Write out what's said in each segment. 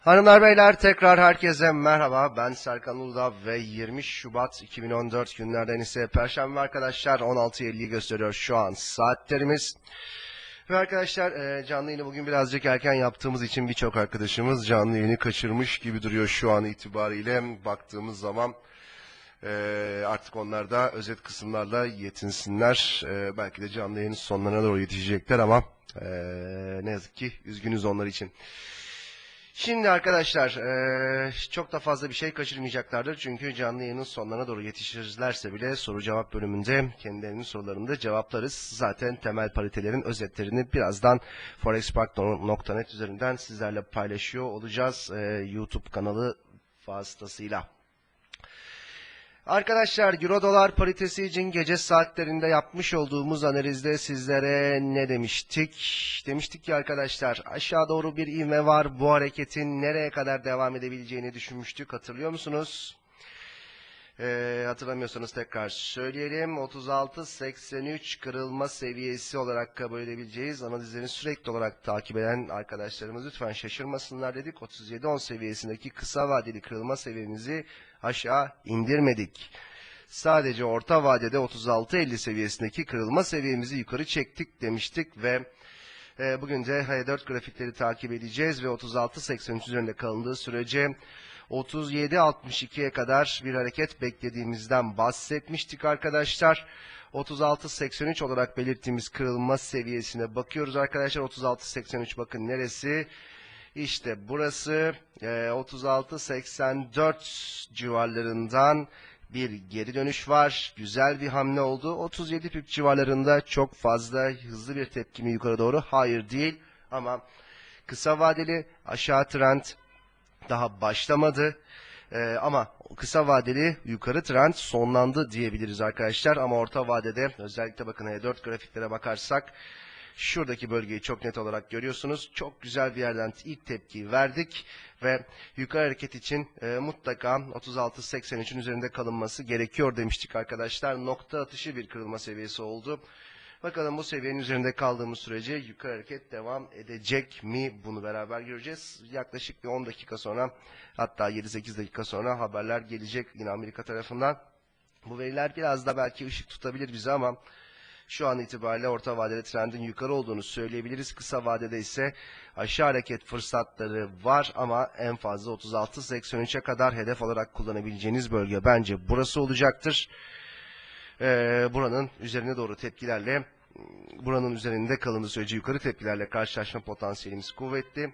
Hanımlar beyler tekrar herkese merhaba. Ben Serkan Uludağ ve 20 Şubat 2014 günlerden ise Perşembe arkadaşlar 16.50'yi gösteriyor şu an saatlerimiz. Ve arkadaşlar e, canlı yayını bugün birazcık erken yaptığımız için birçok arkadaşımız canlı yayını kaçırmış gibi duruyor şu an itibariyle baktığımız zaman. E, artık onlar da özet kısımlarla yetinsinler. E, belki de canlı yayının sonlarına doğru yetişecekler ama e, ne yazık ki üzgünüz onlar için. Şimdi arkadaşlar eee, çok da fazla bir şey kaçırmayacaklardır. Çünkü canlı yayının sonlarına doğru yetişirlerse bile soru cevap bölümünde kendilerinin sorularını da cevaplarız. Zaten temel paritelerin özetlerini birazdan forexpark.net üzerinden sizlerle paylaşıyor olacağız. eee, YouTube kanalı vasıtasıyla. Arkadaşlar Euro dolar paritesi için gece saatlerinde yapmış olduğumuz analizde sizlere ne demiştik? Demiştik ki arkadaşlar aşağı doğru bir ivme var. Bu hareketin nereye kadar devam edebileceğini düşünmüştük. Hatırlıyor musunuz? Ee, hatırlamıyorsanız tekrar söyleyelim. 36.83 kırılma seviyesi olarak kabul edebileceğiz. Analizlerini sürekli olarak takip eden arkadaşlarımız lütfen şaşırmasınlar dedik. 37.10 seviyesindeki kısa vadeli kırılma seviyemizi aşağı indirmedik. Sadece orta vadede 36.50 seviyesindeki kırılma seviyemizi yukarı çektik demiştik ve e, bugün de H4 grafikleri takip edeceğiz ve 36.83 üzerinde kalındığı sürece 37.62'ye kadar bir hareket beklediğimizden bahsetmiştik arkadaşlar. 36.83 olarak belirttiğimiz kırılma seviyesine bakıyoruz arkadaşlar. 36.83 bakın neresi? İşte burası e, 36.84 civarlarından bir geri dönüş var. Güzel bir hamle oldu. 37 pip civarlarında çok fazla hızlı bir tepki mi yukarı doğru? Hayır değil. Ama kısa vadeli aşağı trend daha başlamadı. Ee, ama kısa vadeli yukarı trend sonlandı diyebiliriz arkadaşlar. Ama orta vadede özellikle bakın E4 grafiklere bakarsak şuradaki bölgeyi çok net olarak görüyorsunuz. Çok güzel bir yerden ilk tepkiyi verdik ve yukarı hareket için e, mutlaka 36.83'ün üzerinde kalınması gerekiyor demiştik arkadaşlar. Nokta atışı bir kırılma seviyesi oldu. Bakalım bu seviyenin üzerinde kaldığımız sürece yukarı hareket devam edecek mi? Bunu beraber göreceğiz. Yaklaşık bir 10 dakika sonra hatta 7-8 dakika sonra haberler gelecek yine Amerika tarafından. Bu veriler biraz da belki ışık tutabilir bize ama şu an itibariyle orta vadede trendin yukarı olduğunu söyleyebiliriz. Kısa vadede ise aşağı hareket fırsatları var ama en fazla 36.83'e kadar hedef olarak kullanabileceğiniz bölge bence burası olacaktır. Ee, buranın üzerine doğru tepkilerle buranın üzerinde kalındığı sürece yukarı tepkilerle karşılaşma potansiyelimiz kuvvetli.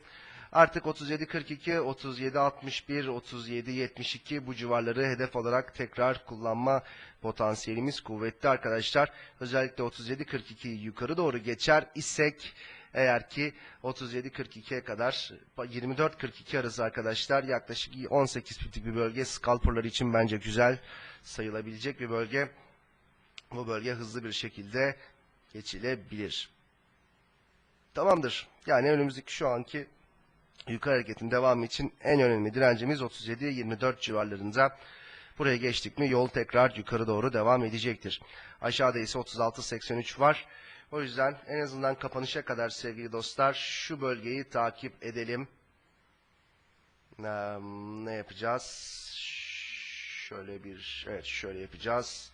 Artık 37.42, 37.61, 37.72 bu civarları hedef olarak tekrar kullanma potansiyelimiz kuvvetli arkadaşlar. Özellikle 37.42'yi yukarı doğru geçer isek eğer ki 37.42'ye kadar 24.42 arası arkadaşlar yaklaşık 18 piplik bir bölge scalperlar için bence güzel sayılabilecek bir bölge. Bu bölge hızlı bir şekilde geçilebilir. Tamamdır. Yani önümüzdeki şu anki yukarı hareketin devamı için en önemli direncimiz 37-24 civarlarında. Buraya geçtik mi yol tekrar yukarı doğru devam edecektir. Aşağıda ise 36-83 var. O yüzden en azından kapanışa kadar sevgili dostlar şu bölgeyi takip edelim. Ee, ne yapacağız? Şöyle bir, evet şöyle yapacağız.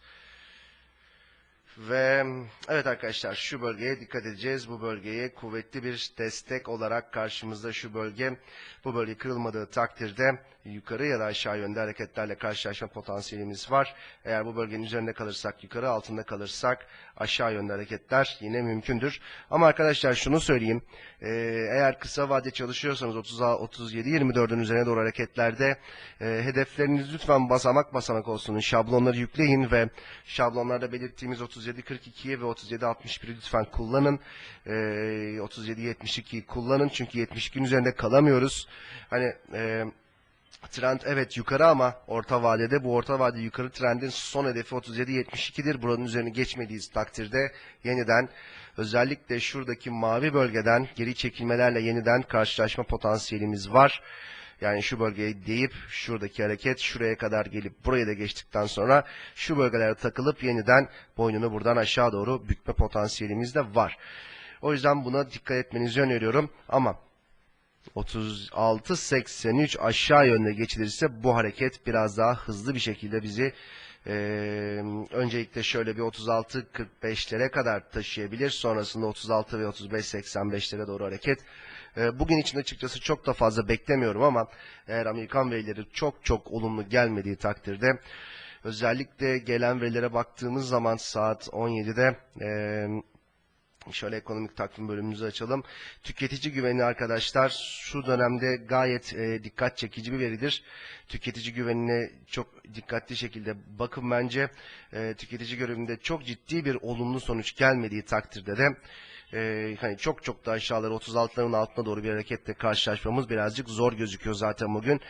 Ve evet arkadaşlar şu bölgeye dikkat edeceğiz. Bu bölgeye kuvvetli bir destek olarak karşımızda şu bölge. Bu bölge kırılmadığı takdirde yukarı ya da aşağı yönde hareketlerle karşılaşma potansiyelimiz var. Eğer bu bölgenin üzerinde kalırsak yukarı, altında kalırsak aşağı yönde hareketler yine mümkündür. Ama arkadaşlar şunu söyleyeyim. Ee, eğer kısa vade çalışıyorsanız 37-24'ün üzerine doğru hareketlerde e, hedefleriniz lütfen basamak basamak olsun. Şablonları yükleyin ve şablonlarda belirttiğimiz 37-42'yi ve 37-61'i lütfen kullanın. Ee, 37-72'yi kullanın çünkü 72'nin üzerinde kalamıyoruz. Hani e, Trend evet yukarı ama orta vadede bu orta vade yukarı trendin son hedefi 37.72'dir. Buranın üzerine geçmediğiniz takdirde yeniden özellikle şuradaki mavi bölgeden geri çekilmelerle yeniden karşılaşma potansiyelimiz var. Yani şu bölgeyi deyip şuradaki hareket şuraya kadar gelip buraya da geçtikten sonra şu bölgelere takılıp yeniden boynunu buradan aşağı doğru bükme potansiyelimiz de var. O yüzden buna dikkat etmenizi öneriyorum ama 36.83 aşağı yönde geçilirse bu hareket biraz daha hızlı bir şekilde bizi e, öncelikle şöyle bir 36.45'lere kadar taşıyabilir. Sonrasında 36 ve 35.85'lere doğru hareket. E, bugün için açıkçası çok da fazla beklemiyorum ama eğer Amerikan verileri çok çok olumlu gelmediği takdirde özellikle gelen verilere baktığımız zaman saat 17'de e, Şöyle ekonomik takvim bölümümüzü açalım. Tüketici güveni arkadaşlar şu dönemde gayet dikkat çekici bir veridir. Tüketici güvenine çok dikkatli şekilde bakın bence. Tüketici güveninde çok ciddi bir olumlu sonuç gelmediği takdirde de e, hani çok çok da aşağıları 36'ların altına doğru bir hareketle karşılaşmamız birazcık zor gözüküyor zaten bugün.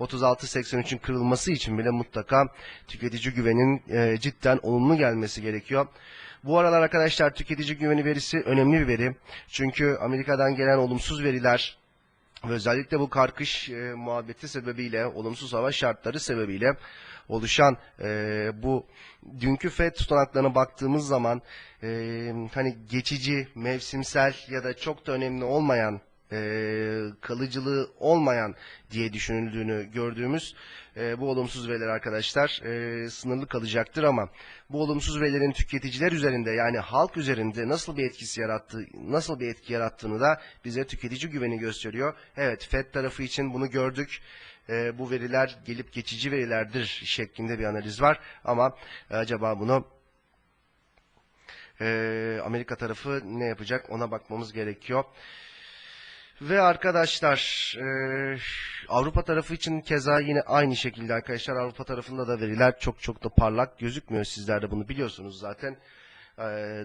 36.83'ün kırılması için bile mutlaka tüketici güvenin e, cidden olumlu gelmesi gerekiyor. Bu aralar arkadaşlar tüketici güveni verisi önemli bir veri. Çünkü Amerika'dan gelen olumsuz veriler özellikle bu karkış e, muhabbeti sebebiyle, olumsuz hava şartları sebebiyle oluşan e, bu dünkü FED tutanaklarına baktığımız zaman e, hani geçici, mevsimsel ya da çok da önemli olmayan e, kalıcılığı olmayan diye düşünüldüğünü gördüğümüz e, bu olumsuz veriler arkadaşlar e, sınırlı kalacaktır ama bu olumsuz verilerin tüketiciler üzerinde yani halk üzerinde nasıl bir etkisi yarattığı, nasıl bir etki yarattığını da bize tüketici güveni gösteriyor. Evet FED tarafı için bunu gördük. E, bu veriler gelip geçici verilerdir şeklinde bir analiz var ama acaba bunu e, Amerika tarafı ne yapacak ona bakmamız gerekiyor. Ve arkadaşlar e, Avrupa tarafı için keza yine aynı şekilde arkadaşlar Avrupa tarafında da veriler çok çok da parlak gözükmüyor. Sizler de bunu biliyorsunuz zaten. E,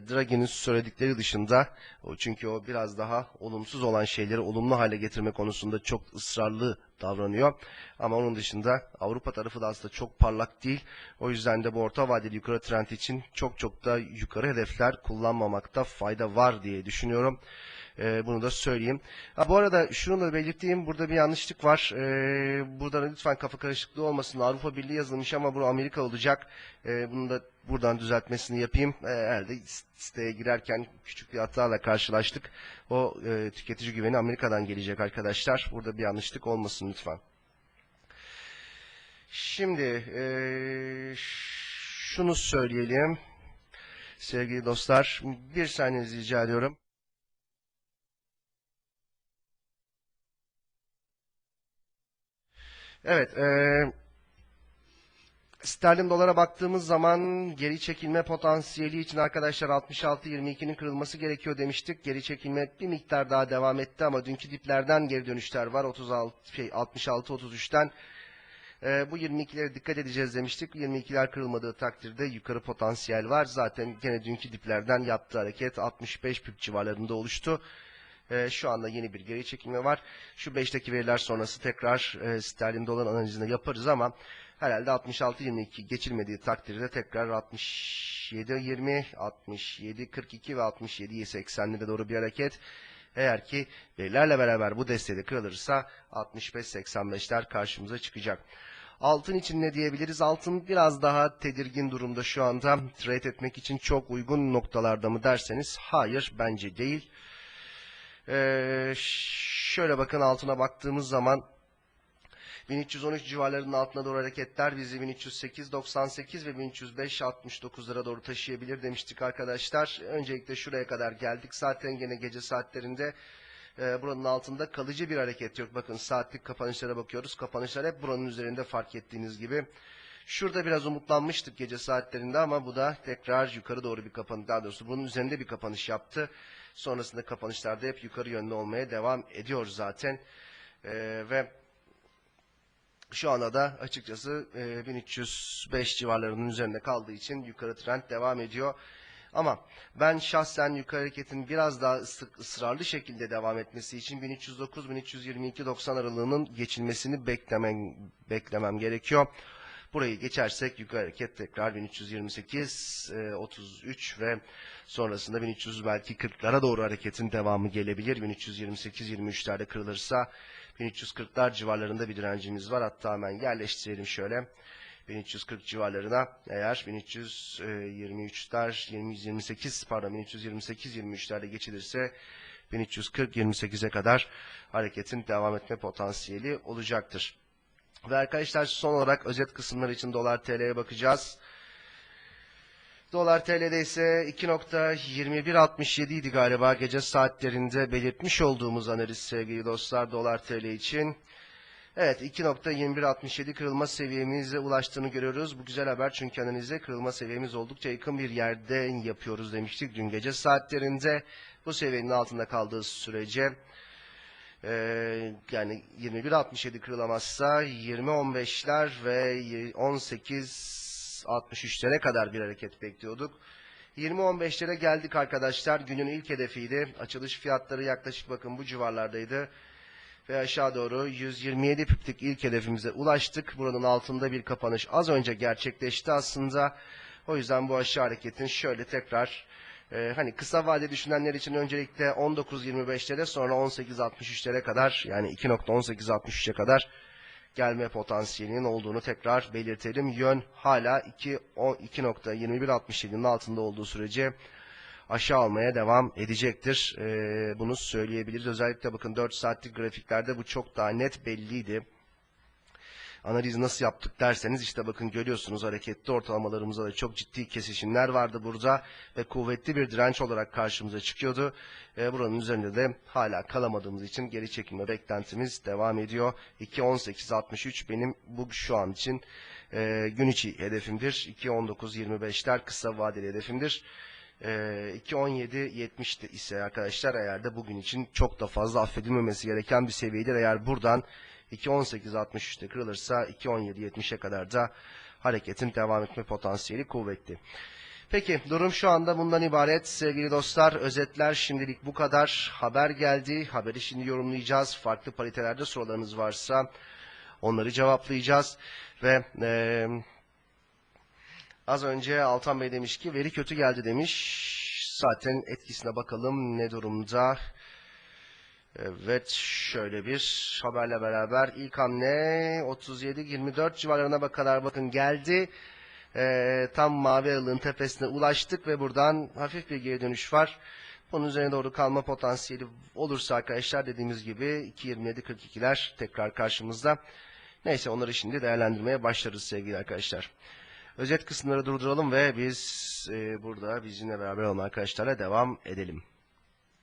Draghi'nin söyledikleri dışında çünkü o biraz daha olumsuz olan şeyleri olumlu hale getirme konusunda çok ısrarlı davranıyor. Ama onun dışında Avrupa tarafı da aslında çok parlak değil. O yüzden de bu orta vadeli yukarı trend için çok çok da yukarı hedefler kullanmamakta fayda var diye düşünüyorum. E, bunu da söyleyeyim. Ha, bu arada şunu da belirteyim. Burada bir yanlışlık var. E, burada lütfen kafa karışıklığı olmasın. Avrupa Birliği yazılmış ama bu Amerika olacak. E, bunu da buradan düzeltmesini yapayım. E, herhalde siteye girerken küçük bir hatayla karşılaştık. O e, tüketici güveni Amerika'dan gelecek arkadaşlar. Burada bir yanlışlık olmasın lütfen. Şimdi e, şunu söyleyelim. Sevgili dostlar, bir saniyenizi rica ediyorum. Evet, e, sterlin dolara baktığımız zaman geri çekilme potansiyeli için arkadaşlar 66.22'nin kırılması gerekiyor demiştik. Geri çekilme bir miktar daha devam etti ama dünkü diplerden geri dönüşler var. 36 şey 66-33'ten e, bu 22'lere dikkat edeceğiz demiştik. 22'ler kırılmadığı takdirde yukarı potansiyel var. Zaten gene dünkü diplerden yaptığı hareket 65 pip civarlarında oluştu. E, şu anda yeni bir geri çekilme var. Şu 5'teki veriler sonrası tekrar e, sterlin dolar analizini yaparız ama herhalde 66-22 geçilmediği takdirde tekrar 67-20, 67-42 ve 67-80'lere doğru bir hareket. Eğer ki verilerle beraber bu desteği de kırılırsa 65-85'ler karşımıza çıkacak. Altın için ne diyebiliriz? Altın biraz daha tedirgin durumda şu anda. Trade etmek için çok uygun noktalarda mı derseniz hayır bence değil. Ee, şöyle bakın altına baktığımız zaman 1313 civarlarının altına doğru hareketler bizi 1308.98 ve 1305.69'lara doğru taşıyabilir demiştik arkadaşlar. Öncelikle şuraya kadar geldik. Zaten gene gece saatlerinde e, buranın altında kalıcı bir hareket yok. Bakın saatlik kapanışlara bakıyoruz. Kapanışlar hep buranın üzerinde fark ettiğiniz gibi. Şurada biraz umutlanmıştık gece saatlerinde ama bu da tekrar yukarı doğru bir kapanış, daha doğrusu bunun üzerinde bir kapanış yaptı. Sonrasında kapanışlarda hep yukarı yönlü olmaya devam ediyor zaten. Ee, ve şu anda da açıkçası e, 1305 civarlarının üzerinde kaldığı için yukarı trend devam ediyor. Ama ben şahsen yukarı hareketin biraz daha ısrarlı şekilde devam etmesi için 1309-1322-90 aralığının geçilmesini beklemem, beklemem gerekiyor. Burayı geçersek yukarı hareket tekrar 1328, 33 e, ve sonrasında 1300 belki 40'lara doğru hareketin devamı gelebilir. 1328-23'lerde kırılırsa 1340'lar civarlarında bir direncimiz var. Hatta hemen yerleştirelim şöyle. 1340 civarlarına eğer 1323'ler 28 pardon 1328 23'lerde geçilirse 1340-28'e kadar hareketin devam etme potansiyeli olacaktır. Ve arkadaşlar son olarak özet kısımlar için dolar TL'ye bakacağız. Dolar TL'de ise 2.2167 idi galiba gece saatlerinde belirtmiş olduğumuz analiz sevgili dostlar dolar TL için. Evet 2.2167 kırılma seviyemize ulaştığını görüyoruz. Bu güzel haber çünkü analize kırılma seviyemiz oldukça yakın bir yerde yapıyoruz demiştik dün gece saatlerinde. Bu seviyenin altında kaldığı sürece e, yani 21.67 kırılamazsa 20.15'ler ve 18.63'lere kadar bir hareket bekliyorduk. 20.15'lere geldik arkadaşlar. Günün ilk hedefiydi. Açılış fiyatları yaklaşık bakın bu civarlardaydı. Ve aşağı doğru 127 piplik ilk hedefimize ulaştık. Buranın altında bir kapanış az önce gerçekleşti aslında. O yüzden bu aşağı hareketin şöyle tekrar e, hani kısa vade düşünenler için öncelikle 19.25'lere sonra 18.63'lere kadar yani 2.1863'e kadar gelme potansiyelinin olduğunu tekrar belirtelim. Yön hala 2 o- 2.2167'nin altında olduğu sürece aşağı almaya devam edecektir. Ee, bunu söyleyebiliriz. Özellikle bakın 4 saatlik grafiklerde bu çok daha net belliydi. Analiz nasıl yaptık derseniz işte bakın görüyorsunuz hareketli ortalamalarımızda da çok ciddi kesişimler vardı burada ve kuvvetli bir direnç olarak karşımıza çıkıyordu. Ee, buranın üzerinde de hala kalamadığımız için geri çekilme beklentimiz devam ediyor. 2.18.63 benim bu şu an için e, gün içi hedefimdir. 2.19.25'ler kısa vadeli hedefimdir. Ee, 2.17.70 ise arkadaşlar eğer de bugün için çok da fazla affedilmemesi gereken bir seviyedir. Eğer buradan 2.18.63'te kırılırsa 2.17.70'e kadar da hareketin devam etme potansiyeli kuvvetli. Peki durum şu anda bundan ibaret sevgili dostlar. Özetler şimdilik bu kadar. Haber geldi. Haberi şimdi yorumlayacağız. Farklı paritelerde sorularınız varsa onları cevaplayacağız. Ve eee Az önce Altan Bey demiş ki veri kötü geldi demiş. Zaten etkisine bakalım ne durumda. Evet şöyle bir haberle beraber ilk hamle 37-24 civarlarına kadar bakın geldi. Ee, tam mavi alığın tepesine ulaştık ve buradan hafif bir geri dönüş var. Bunun üzerine doğru kalma potansiyeli olursa arkadaşlar dediğimiz gibi 2.27-42'ler tekrar karşımızda. Neyse onları şimdi değerlendirmeye başlarız sevgili arkadaşlar. Özet kısımları durduralım ve biz e, burada bizimle beraber olan arkadaşlarla devam edelim.